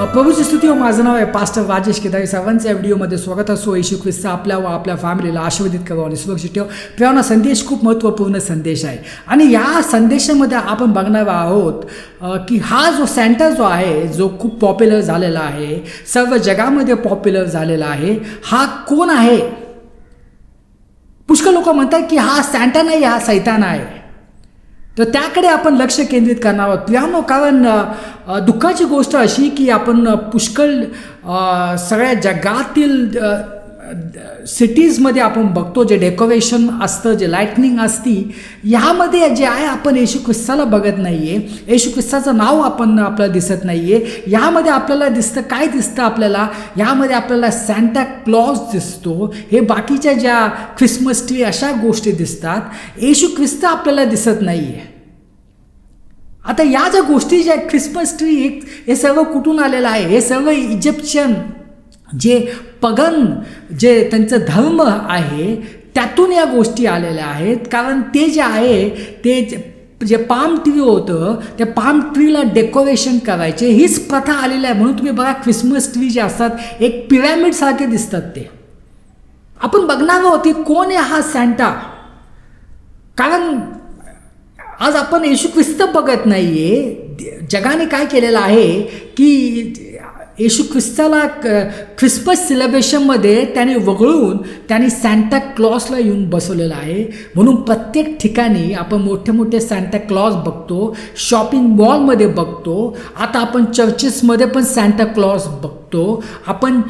प्रभूची स्तुती हो माझं नाव आहे पास्टर राजेश केदारी सर्वांचं या व्हिडिओमध्ये स्वागत असो येशू ख्रिस्त आपल्या व आपल्या फॅमिलीला आशीर्वादित करावं आणि सुरक्षित ठेव. प्रेरणा संदेश खूप महत्त्वपूर्ण संदेश आहे. आणि या संदेशामध्ये आपण बघणार आहोत की हा जो सेंटर जो आहे जो खूप पॉप्युलर झालेला आहे सर्व जगामध्ये पॉप्युलर झालेला आहे हा कोण आहे? पुष्कळ लोक म्हणतात की हा सॅन्टा नाही हा सैतान आहे. तर त्याकडे आपण लक्ष केंद्रित करणार आहोत. प्रियानो कारण दुःखाची गोष्ट अशी की आपण पुष्कळ सगळ्या जगातील सिटीजमध्ये आपण बघतो जे डेकोरेशन असतं जे लाईटनिंग असती ह्यामध्ये जे आहे आपण येशू ख्रिस्ताला बघत नाही आहे येशू ख्रिस्ताचं नाव आपण आपल्याला दिसत नाही आहे ह्यामध्ये आपल्याला दिसतं काय दिसतं आपल्याला? ह्यामध्ये आपल्याला सॅन्टा क्लॉज दिसतो. हे बाकीच्या ज्या ख्रिसमस ट्री अशा गोष्टी दिसतात. येशू ख्रिस्त आपल्याला दिसत नाही आहे आता या ज्या गोष्टी ज्या ख्रिसमस ट्री हे हे सर्व कुठून आलेलं आहे? हे सर्व इजिप्शियन जे पगन जे त्यांचं धर्म आहे त्यातून या गोष्टी आलेल्या आहेत. कारण ते जे आहे ते जे- जे पाम ट्री होतं त्या पाम ट्रीला डेकोरेशन करायचे. हीच प्रथा आलेली आहे. म्हणून तुम्ही बघा ख्रिसमस ट्री जे असतात एक पिरॅमिडसारखे दिसतात ते. आपण बघणार आहोत की कोण आहे हा सँटा कारण आज आपण येशू ख्रिस्त बघत नाही आहे जगाने काय केलेलं आहे की येशू ख्रिस्ताला क- ख्रिस्पस सेलिब्रेशनमध्ये त्याने वगळून त्यांनी सॅन्टा क्लॉसला येऊन बसवलेलं आहे. म्हणून प्रत्येक ठिकाणी आपण मोठे मोठे सॅन्टा क्लॉस बघतो शॉपिंग मॉलमध्ये बघतो. आता आपण चर्चेसमध्ये पण सॅन्टा क्लॉस बघतो. आपण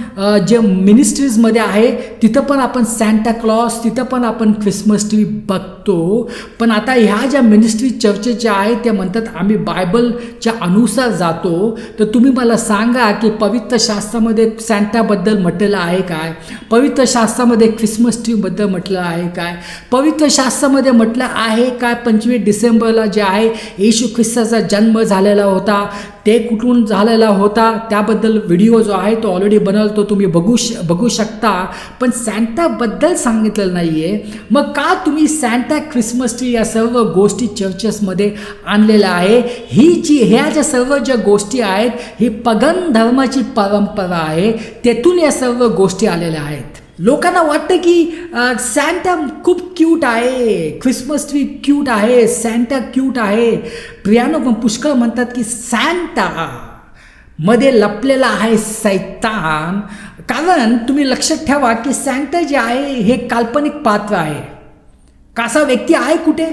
जे मिनिस्ट्रीजमध्ये आहे तिथं पण आपण सॅन्टा क्लॉस तिथं पण आपण ख्रिसमस ट्री बघतो. पण आता ह्या ज्या मिनिस्ट्री चर्चेच्या आहेत त्या म्हणतात आम्ही बायबलच्या अनुसार जातो. तर तुम्ही मला सांगा की पवित्र शास्त्रामध्ये सॅन्टाबद्दल म्हटलेलं आहे काय? पवित्र शास्त्रामध्ये ख्रिसमस ट्रीबद्दल म्हटलं आहे काय? पवित्र शास्त्रामध्ये म्हटलं आहे काय? पंचवीस डिसेंबरला जे आहे येशू ख्रिस्ताचा जन्म झालेला होता. ते कुठून झालेला होता? त्याबद्दल व्हिडिओज जो आहे तो ऑलरेडी बनवतो तुम्ही बघू श बघू शकता. पण सॅन्टाबद्दल सांगितलेलं नाही आहे मग का तुम्ही सॅन्टा ख्रिसमस ट्री या सर्व गोष्टी चर्चेसमध्ये आणलेल्या आहे? ही जी ह्या ज्या सर्व ज्या गोष्टी आहेत ही पगन धर्माची परंपरा आहे तेथून या सर्व गोष्टी आलेल्या आहेत. लोकांना वाटतं की सॅन्टा खूप क्यूट आहे ख्रिसमस ट्री क्यूट आहे सॅन्टा क्यूट आहे. प्रियानो पण पुष्कळ म्हणतात की सॅन्टा मध्ये लपलेला आहे सैतान. कारण तुम्ही लक्षात ठेवा की सॅन्टा जे आहे हे काल्पनिक पात्र आहे. कसा व्यक्ती आहे कुठे?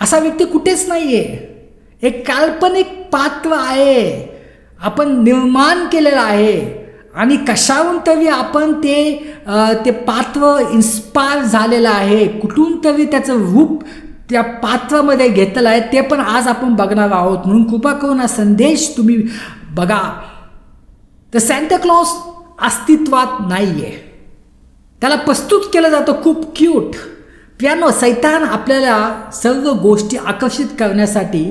असा व्यक्ती कुठेच नाही आहे एक काल्पनिक पात्र आहे. आपण निर्माण केलेलं आहे. आणि कशाहून तरी आपण ते ते पात्र इन्स्पायर झालेलं आहे. कुठून तरी त्याचं रूप त्या पात्रामध्ये घेतलं आहे ते पण आज आपण बघणार आहोत. म्हणून कृपा करून हा संदेश तुम्ही बघा. तर सॅन्टाक्लॉस अस्तित्वात नाही आहे त्याला प्रस्तुत केलं जातं खूप क्यूट प्रियानो सैतान आपल्याला सर्व गोष्टी आकर्षित करण्यासाठी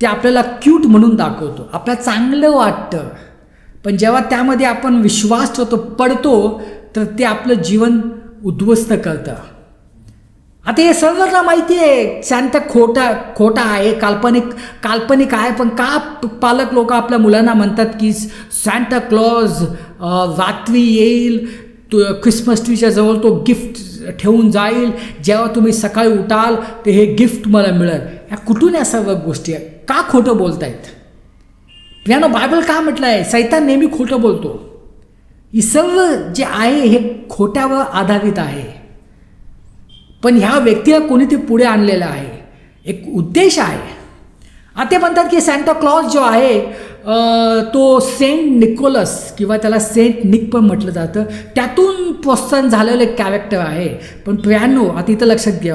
ते आपल्याला क्यूट म्हणून दाखवतो. आपल्याला चांगलं वाटतं. पण जेव्हा त्यामध्ये आपण विश्वास ठेवतो पडतो तर ते आपलं जीवन उद्ध्वस्त करतं. आता हे सर्वांना माहिती आहे शांत खोटा खोटा आहे काल्पनिक काल्पनिक आहे पण का पालक लोक आपल्या मुलांना म्हणतात की सॅन्टा क्लॉज रात्री येईल तो ख्रिसमस ट्रीच्या जवळ तो गिफ्ट ठेवून जाईल जेव्हा तुम्ही सकाळी उठाल ते हे गिफ्ट मला मिळेल. ह्या कुठून या सर्व गोष्टी आहे का खोटं बोलतायत? प्रियानो बायबल का म्हटलं आहे सैतान नेहमी खोटं बोलतो. ही सर्व जे आहे हे खोट्यावर आधारित आहे. पण ह्या व्यक्तीला कोणी ते पुढे आणलेलं आहे. एक उद्देश आहे. आता ते म्हणतात की सॅन्टा क्लॉज जो आहे तो सेंट निकोलस किंवा त्याला सेंट निक पण म्हटलं जातं. त्यातून प्रोत्साहन झालेलं एक कॅरेक्टर आहे. पण प्रियानो आता इथं लक्षात घ्या.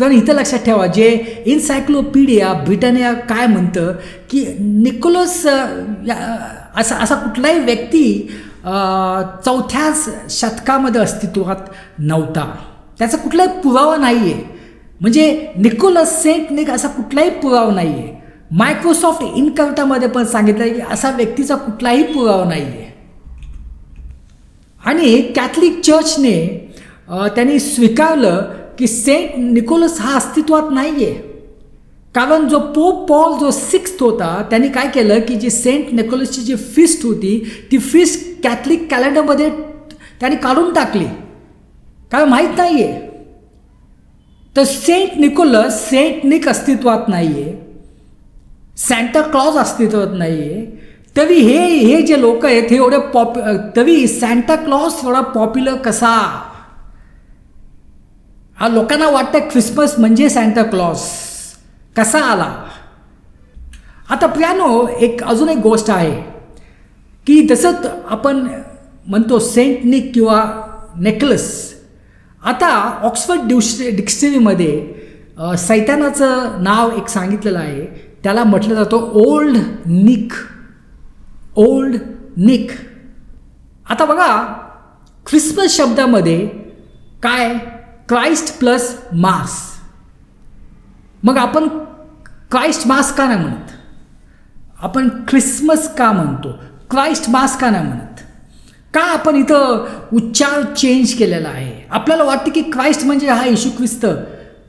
पण इथं लक्षात ठेवा जे इन्सायक्लोपीडिया ब्रिटनिया काय म्हणतं की निकोलस या- असा असा कुठलाही व्यक्ती चौथ्या शतकामध्ये अस्तित्वात नव्हता. त्याचा कुठलाही पुरावा नाही आहे म्हणजे निकोलस सेंट निक असा कुठलाही पुरावा नाही आहे मायक्रोसॉफ्ट इनकर्टामध्ये पण सांगितलं की असा व्यक्तीचा कुठलाही पुरावा नाही आहे आणि कॅथलिक चर्चने त्यांनी स्वीकारलं की सेंट निकोलस हा अस्तित्वात नाही आहे कारण जो पोप पॉल जो सिक्स्थ होता त्यांनी काय केलं की जी सेंट निकोलसची जी फिस्ट होती ती फिस्ट कॅथलिक कॅलेंडरमध्ये त्यांनी काढून टाकली. काय माहीत नाही आहे तर सेंट निकोलस सेंट निक अस्तित्वात नाही आहे सँटा क्लॉज अस्तित्वात नाही आहे तरी हे हे जे लोक आहेत हे एवढे पॉप तरी सँटा क्लॉज एवढा पॉप्युलर कसा? हा लोकांना वाटतं ख्रिसमस म्हणजे सँटा क्लॉज. कसा आला? आता प्रियानो एक अजून एक गोष्ट आहे. की जसं आपण म्हणतो सेंट निक किंवा नेकलस आता ऑक्सफर्ड डिक्श डिक्शनरीमध्ये सैतानाचं नाव एक सांगितलेलं आहे. त्याला म्हटलं जातं ओल्ड निक. ओल्ड निक. आता बघा ख्रिसमस शब्दामध्ये काय? क्राइस्ट प्लस मास मग आपण क्राइस्ट मास का नाही म्हणत? आपण ख्रिसमस का म्हणतो? क्राइस्ट मास का नाही म्हणत? का आपण इथं उच्चार चेंज केलेला आहे? आपल्याला वाटतं की क्राइस्ट म्हणजे हा येशू ख्रिस्त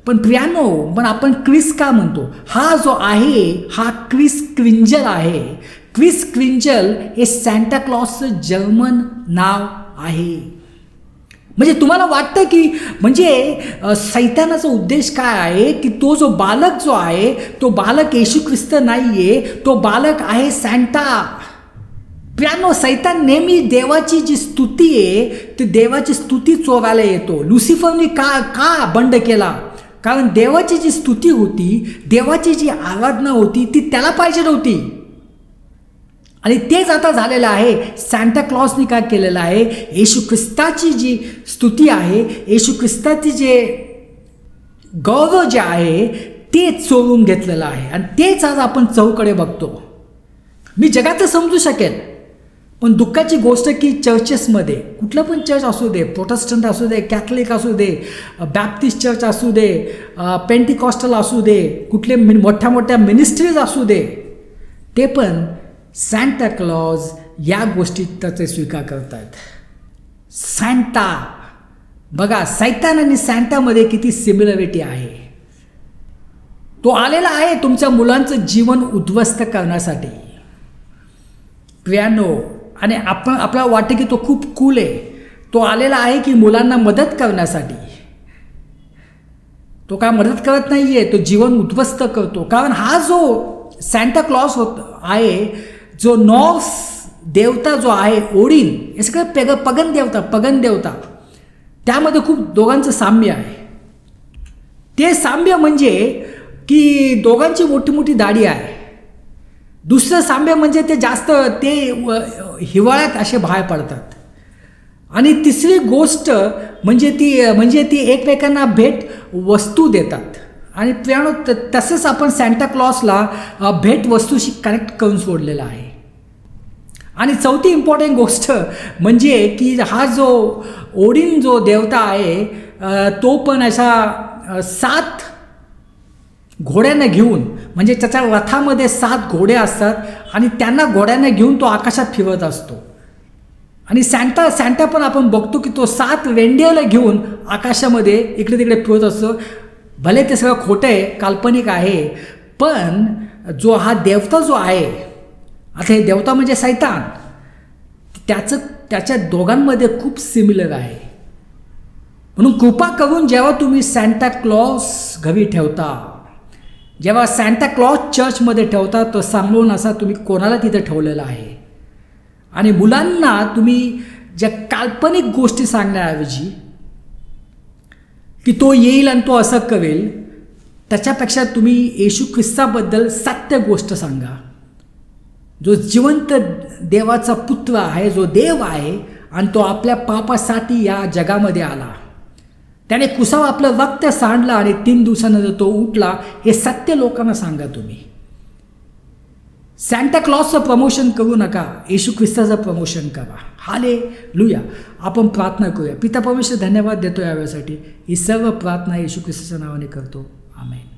पण प्रियानो पण आपण क्रिस का म्हणतो? हा जो आहे हा क्रिस क्विंजल आहे. क्रिस क्विंजल हे सँटा क्लॉसचं जर्मन नाव आहे. म्हणजे तुम्हाला वाटतं की म्हणजे सैतानाचा उद्देश काय आहे? की तो जो बालक जो आहे तो बालक येशू ख्रिस्त नाही आहे तो बालक आहे सँटा प्यानो सैतान नेहमी देवाची जी स्तुती आहे ती देवाची स्तुती चोरायला येतो. लुसिफरने का का बंड केला? कारण देवाची जी स्तुती होती देवाची जी आराधना होती ती त्याला पाहिजे नव्हती. आणि तेच आता झालेलं आहे. सँटा क्लॉसनी काय केलेलं आहे? येशू ख्रिस्ताची जी स्तुती आहे येशू ख्रिस्ताची जे गौरव जे आहे ते चोरून घेतलेलं आहे. आणि तेच आज आपण चौकडे बघतो. मी जगाचं समजू शकेल पण दुःखाची गोष्ट की चर्चेसमध्ये कुठलं पण चर्च असू दे प्रोटेस्टंट असू दे कॅथलिक असू दे बॅप्टिस्ट चर्च असू दे पेंटिकॉस्टल असू दे कुठले मिन मोठ्या मोठ्या मिनिस्ट्रीज असू दे ते पण सँटा क्लॉज या गोष्टी त्याचे स्वीकार करतात सँटा बघा सैतान आणि सँटामध्ये किती सिमिलरिटी आहे. तो आलेला आहे तुमच्या मुलांचं जीवन उद्ध्वस्त करण्यासाठी. प्रियानो आणि आपण आपल्याला वाटतं की तो खूप कूल आहे. तो आलेला आहे की मुलांना मदत करण्यासाठी. तो काय मदत करत नाही आहे तो जीवन उद्ध्वस्त करतो. कारण हा जो सँटा क्लॉस होत आहे जो नॉर्स देवता जो आहे ओडिन हे सगळं पेग पगन देवता पगन देवता त्यामध्ये खूप दोघांचं साम्य आहे. ते साम्य म्हणजे की दोघांची मोठी मोठी दाढी आहे. दुसरं सांबे म्हणजे ते जास्त ते व- हिवाळ्यात असे बाहेर पडतात. आणि तिसरी गोष्ट म्हणजे ती म्हणजे ती एकमेकांना भेट वस्तू देतात. आणि प्रियाणो त- तसंच आपण सँटाक्लॉसला भेट वस्तूशी कनेक्ट करून सोडलेला आहे. आणि चौथी इम्पॉर्टंट गोष्ट म्हणजे की हा जो ओडिन जो देवता आहे तो पण असा सात घोड्यानं घेऊन म्हणजे त्याच्या रथामध्ये सात घोडे असतात आणि त्यांना घोड्यांना घेऊन तो आकाशात फिरत असतो. आणि सँटा सँटा पण आपण बघतो की तो सात रेंडियरला घेऊन आकाशामध्ये इकडे तिकडे फिरत असतो. भले ते सगळं खोटं आहे काल्पनिक आहे पण जो हा देवता जो आहे आता हे देवता म्हणजे सैतान त्याचं त्याच्या दोघांमध्ये खूप सिमिलर आहे. म्हणून कृपा करून जेव्हा तुम्ही सॅन्टा क्लॉस घरी ठेवता जेव्हा सॅन्टा क्लॉज चर्चमध्ये ठेवता तो सांभाळून असा तुम्ही कोणाला तिथे ठेवलेला आहे? आणि मुलांना तुम्ही ज्या काल्पनिक गोष्टी सांगण्याऐवजी की तो येईल आणि तो असं करेल त्याच्यापेक्षा तुम्ही येशू ख्रिस्ताबद्दल सत्य गोष्ट सांगा. जो जिवंत देवाचा पुत्र आहे जो देव आहे आणि तो आपल्या पापासाठी या जगामध्ये आला. त्याने कुसाव आपलं रक्त सांडलं आणि तीन दिवसानंतर तो उठला हे सत्य लोकांना सांगा तुम्ही. सँटा क्लॉसचं प्रमोशन करू नका येशू ख्रिस्ताचं प्रमोशन करा. हाले लुया आपण प्रार्थना करूया. पिता परमेश्वर धन्यवाद देतो यावेळेसाठी. ही सर्व प्रार्थना येशू ख्रिस्ताच्या नावाने करतो. आमेन